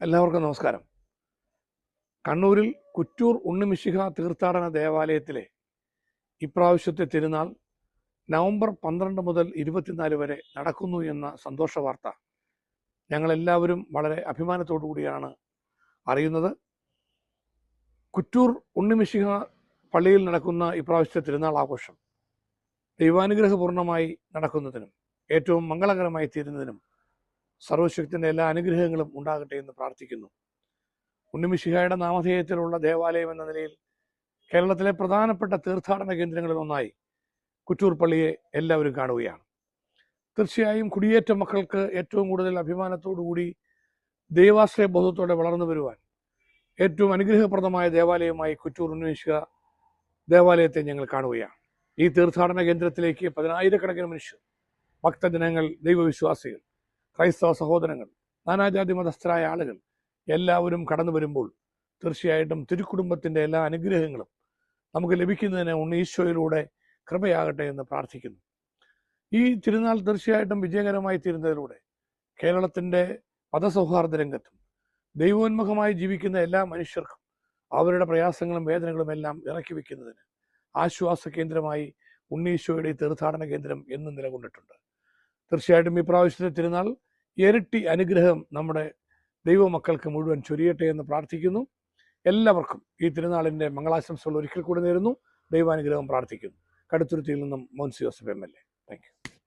എല്ലാവർക്കും നമസ്കാരം. കണ്ണൂരിൽ കുറ്റൂർ ഉണ്ണിമിശിഹ തീർത്ഥാടന ദേവാലയത്തിലെ ഇപ്രാവശ്യത്തെ തിരുനാൾ നവംബർ പന്ത്രണ്ട് മുതൽ ഇരുപത്തിനാല് വരെ നടക്കുന്നു എന്ന സന്തോഷ വാർത്ത ഞങ്ങളെല്ലാവരും വളരെ അഭിമാനത്തോടു കൂടിയാണ് അറിയുന്നത്. കുറ്റൂർ ഉണ്ണിമിശിഹ പള്ളിയിൽ നടക്കുന്ന ഇപ്രാവശ്യത്തെ തിരുനാൾ ആഘോഷം ദൈവാനുഗ്രഹപൂർണമായി നടക്കുന്നതിനും ഏറ്റവും മംഗളകരമായി തീരുന്നതിനും സർവശക്തിന്റെ എല്ലാ അനുഗ്രഹങ്ങളും ഉണ്ടാകട്ടെ എന്ന് പ്രാർത്ഥിക്കുന്നു. ഉണ്ണിമിശിഹായുടെ നാമധേയത്തിലുള്ള ദേവാലയം എന്ന നിലയിൽ കേരളത്തിലെ പ്രധാനപ്പെട്ട തീർത്ഥാടന കേന്ദ്രങ്ങളിൽ ഒന്നായി കുറ്റൂർ പള്ളിയെ എല്ലാവരും കാണുകയാണ്. തീർച്ചയായും കുടിയേറ്റ മക്കൾക്ക് ഏറ്റവും കൂടുതൽ അഭിമാനത്തോടുകൂടി ദൈവാശ്രയ ബോധത്തോടെ വളർന്നു വരുവാൻ ഏറ്റവും അനുഗ്രഹപ്രദമായ ദേവാലയമായി കുറ്റൂർ ഉണ്ണിമിശിഹ ദേവാലയത്തെ ഞങ്ങൾ കാണുകയാണ്. ഈ തീർത്ഥാടന കേന്ദ്രത്തിലേക്ക് പതിനായിരക്കണക്കിന് മനുഷ്യർ ഭക്തജനങ്ങൾ ദൈവവിശ്വാസികൾ ക്രൈസ്തവ സഹോദരങ്ങൾ നാനാജാതി മതസ്ഥരായ ആളുകൾ എല്ലാവരും കടന്നു വരുമ്പോൾ തീർച്ചയായിട്ടും തിരുക്കുടുംബത്തിന്റെ എല്ലാ അനുഗ്രഹങ്ങളും നമുക്ക് ലഭിക്കുന്നതിന് ഉണ്ണീശോയിലൂടെ കൃപയാകട്ടെ എന്ന് പ്രാർത്ഥിക്കുന്നു. ഈ തിരുനാൾ തീർച്ചയായിട്ടും വിജയകരമായി തീരുന്നതിലൂടെ കേരളത്തിന്റെ മതസൗഹാർദ്ദ രംഗത്തും ദൈവോന്മുഖമായി ജീവിക്കുന്ന എല്ലാ മനുഷ്യർക്കും അവരുടെ പ്രയാസങ്ങളും വേദനകളും എല്ലാം ഇറക്കി വയ്ക്കുന്നതിന് ആശ്വാസ കേന്ദ്രമായി ഉണ്ണീശോയുടെ തീർത്ഥാടന കേന്ദ്രം എന്നും നിലകൊണ്ടിട്ടുണ്ട്. തീർച്ചയായിട്ടും ഈ പ്രാവശ്യത്തെ തിരുനാൾ ഇരട്ടി അനുഗ്രഹം നമ്മുടെ ദൈവമക്കൾക്ക് മുഴുവൻ ചൊരിയട്ടെ എന്ന് പ്രാർത്ഥിക്കുന്നു. എല്ലാവർക്കും ഈ തിരുനാളിന്റെ മംഗളാശംസകൾ ഒരിക്കൽ കൂടി നേരുന്നു. ദൈവാനുഗ്രഹം പ്രാർത്ഥിക്കുന്നു. കടുത്തുരുത്തിയിൽ നിന്നും Monce Joseph M L A. Thank you